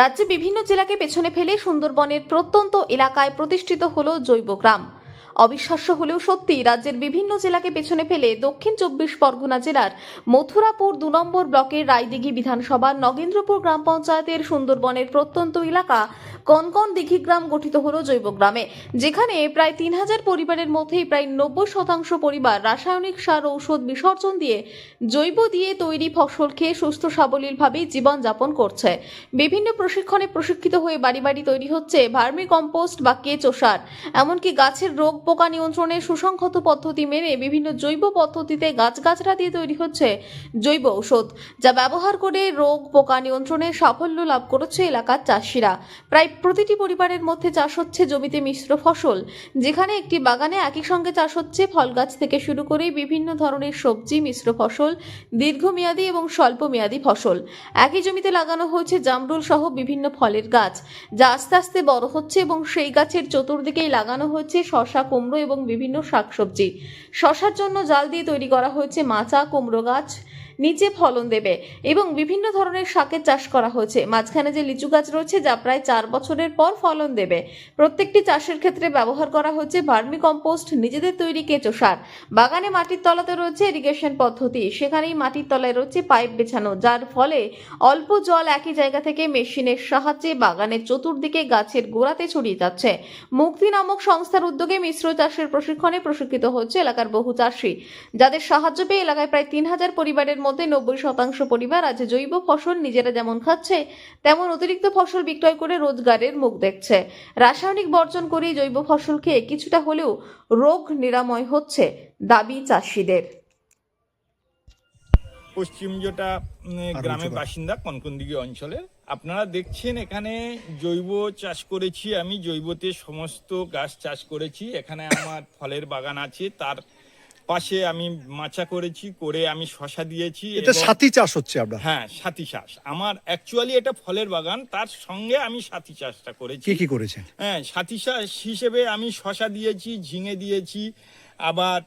রাজ্যে বিভিন্ন জেলাকে পেছনে ফেলে সুন্দরবনের প্রত্যন্ত এলাকায় প্রতিষ্ঠিত হল জৈব গ্রাম। অবিশ্বাস্য হলেও সত্যি, রাজ্যের বিভিন্ন জেলাকে পেছনে ফেলে দক্ষিণ চব্বিশ পরগনা জেলার মথুরাপুর দু নম্বর ব্লকের রায়দিঘি বিধানসভার নগেন্দ্রপুর গ্রাম পঞ্চায়েতের সুন্দরবনের প্রত্যন্ত এলাকা কনকন দিঘি গ্রাম গঠিত হল জৈব গ্রামে। যেখানে প্রায় তিন হাজার পরিবারের মধ্যেই প্রায় নব্বই শতাংশ পরিবার রাসায়নিক সার ঔষধ বিসর্জন দিয়ে জৈব দিয়ে তৈরি ফসল খেয়ে সুস্থ সাবলীলভাবে জীবনযাপন করছে। বিভিন্ন প্রশিক্ষণে প্রশিক্ষিত হয়ে বাড়ি বাড়ি তৈরি হচ্ছে ভার্মি কম্পোস্ট বা কেঁচো সার। এমনকি গাছের রোগ পোকা নিয়ন্ত্রণের সুসংহত পদ্ধতি মেনে বিভিন্ন জৈব পদ্ধতিতে গাছগাছরা দিয়ে তৈরি হচ্ছে জৈব ঔষধ, যা ব্যবহার করে রোগ পোকা নিয়ন্ত্রণে সাফল্য লাভ করেছে এলাকার চাষিরা। প্রায় প্রতিটি পরিবারের মধ্যে চাষ হচ্ছে জমিতে মিশ্র ফসল। যেখানে একটি বাগানে একই সঙ্গে চাষ হচ্ছে ফল গাছ থেকে শুরু করে বিভিন্ন ধরনের সবজি, মিশ্র ফসল, দীর্ঘমেয়াদী এবং স্বল্পমেয়াদী ফসল। একই জমিতে লাগানো হয়েছে জামরুল সহ বিভিন্ন ফলের গাছ। যা আস্তে আস্তে বড় হচ্ছে এবং সেই গাছের চতুর্দিকেই লাগানো হয়েছে শশা কুমড়ো এবং বিভিন্ন শাকসবজি। শশার জন্য জাল দিয়ে তৈরি করা হয়েছে মাচা, কুমড়ো গাছ। নিচে ফলন দেবে এবং বিভিন্ন ধরনের শাকের চাষ করা হয়েছে। মাঝখানে যে লিচু গাছ রয়েছে, যা প্রায় চার বছরের পর ফলন দেবে। প্রত্যেকটি চাষের ক্ষেত্রে ব্যবহার করা হচ্ছে ভার্মি কম্পোস্ট নিজেদের তৈরি কেঁচো সার। বাগানে মাটির তলাতে রয়েছে ইরিগেশন পদ্ধতি। সেখানেই মাটির তলায় রয়েছে পাইপ বেছানো, যার ফলে অল্প জল একই জায়গা থেকে মেশিনের সাহায্যে বাগানের চতুর্দিকে গাছের গোড়াতে ছড়িয়ে যাচ্ছে। মুক্তি নামক সংস্থার উদ্যোগে মিশ্র চাষের প্রশিক্ষণে প্রশিক্ষিত হচ্ছে এলাকার বহু চাষি, যাদের সাহায্য পেয়ে এলাকায় প্রায় তিন হাজার পরিবারের মধ্যে নব্বই শতাংশ পরিবার আজ জৈব ফসল নিজেরা যেমন খাচ্ছে তেমন অতিরিক্ত ফসল বিক্রয় করে রোজগারের মুখ দেখছে। রাসায়নিক বর্জন করে জৈব ফসল খেয়ে কিছুটা হলেও রোগ নিরাময় হচ্ছে দাবি চাষিদের। পশ্চিম যেটা গ্রামের বাসিন্দা কনকনদিঘি অঞ্চলে আপনারা দেখছেন এখানে জৈব চাষ করেছি আমি জৈবতে সমস্ত গাছ চাষ করেছি এখানে আমার ফলের বাগান আছে তার পাশে আমি মাচা করেছি করে আমি শশা দিয়েছি এটা সাথী চাষ হচ্ছে আপনার হ্যাঁ সাথী চাষ। আমার অ্যাকচুয়ালি এটা ফলের বাগান তার সঙ্গে আমি সাথী চাষটা করেছি। কি কি করেছেন? হ্যাঁ সাথী চাষ হিসেবে আমি শশা দিয়েছি ঝিঙে দিয়েছি আবার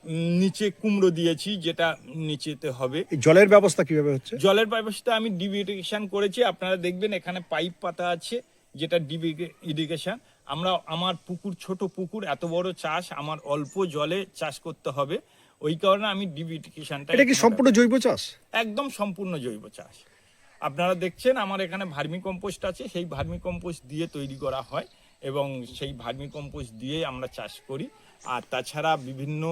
নিচে কুমড়ো দিয়েছি যেটা নিচেতে হবে। জলের ব্যবস্থা কীভাবে হচ্ছে? জলের ব্যবস্থা আমি ডিপ ইরিগেশন করেছি। আপনারা দেখবেন এখানে পাইপ পাতা আছে যেটা ডিপ ইরিগেশন আমরা আমার পুকুর ছোট পুকুর এত বড় চাষ আমার অল্প জলে চাষ করতে হবে। ওই কারণে আমি ডিপ ইরিগেশনটা এটা কি সম্পূর্ণ জৈব চাষ? একদম সম্পূর্ণ জৈব চাষ। আপনারা দেখছেন আমার এখানে ভার্মি কম্পোস্ট আছে সেই ভার্মি কম্পোস্ট দিয়ে তৈরি করা হয় এবং সেই ভার্মি কম্পোস্ট দিয়ে আমরা চাষ করি। আর তাছাড়া বিভিন্ন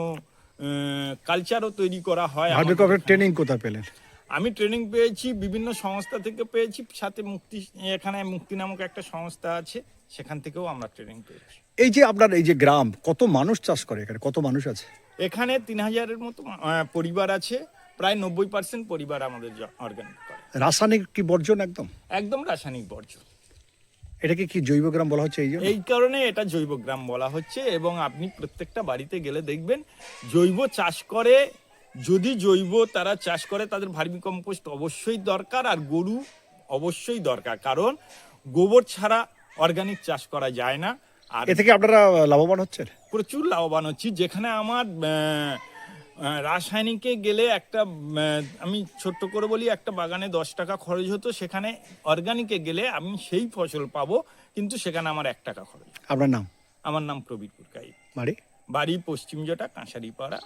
কালচারও তৈরি করা হয় ভার্মিকপের এখানে। ট্রেনিং কোথায় পেলেন? আমি ট্রেনিং পেয়েছি বিভিন্ন সংস্থা থেকে পেয়েছি সাথে মুক্তি এখানে মুক্তি নামক একটা সংস্থা আছে। সেখান থেকেও আমরা ট্রেনিং পেয়েছি। এই যে আপনার এই যে গ্রাম কত মানুষ চাষ করে এখানে? কত মানুষ আছে? এখানে তিন হাজারের মতো পরিবার আছে। প্রায় নব্বই পার্সেন্ট পরিবার আমাদের অর্গানিক করে। রাসায়নিক কি বর্জন একদম? একদম রাসায়নিক বর্জন। এটাকে কি জৈব গ্রাম বলা হচ্ছে এই জন্য? এই কারণে এটা জৈব গ্রাম বলা হচ্ছে এবং আপনি প্রত্যেকটা বাড়িতে গেলে দেখবেন জৈব চাষ করে যদি জৈব তারা চাষ করে তাদের ভার্মি কম্পোস্ট অবশ্যই দরকার আর গরু অবশ্যই দরকার। কারণ গোবর ছাড়া অর্গানিক চাষ করা যায় না। আর এ থেকে আপনারা লাভবান হচ্ছেন? প্রচুর লাভবান হচ্ছি। যেখানে আমার রাসায়নিকে গেলে একটা আমি ছোট্ট করে বলি একটা বাগানে দশ টাকা খরচ হতো। সেখানে অর্গানিকে গেলে আমি সেই ফসল পাবো কিন্তু সেখানে আমার এক টাকা খরচ। আপনার নাম? আমার নাম প্রবীর পুরকাই বাড়ি? বাড়ি পশ্চিম জটা কাঁসারি পাড়া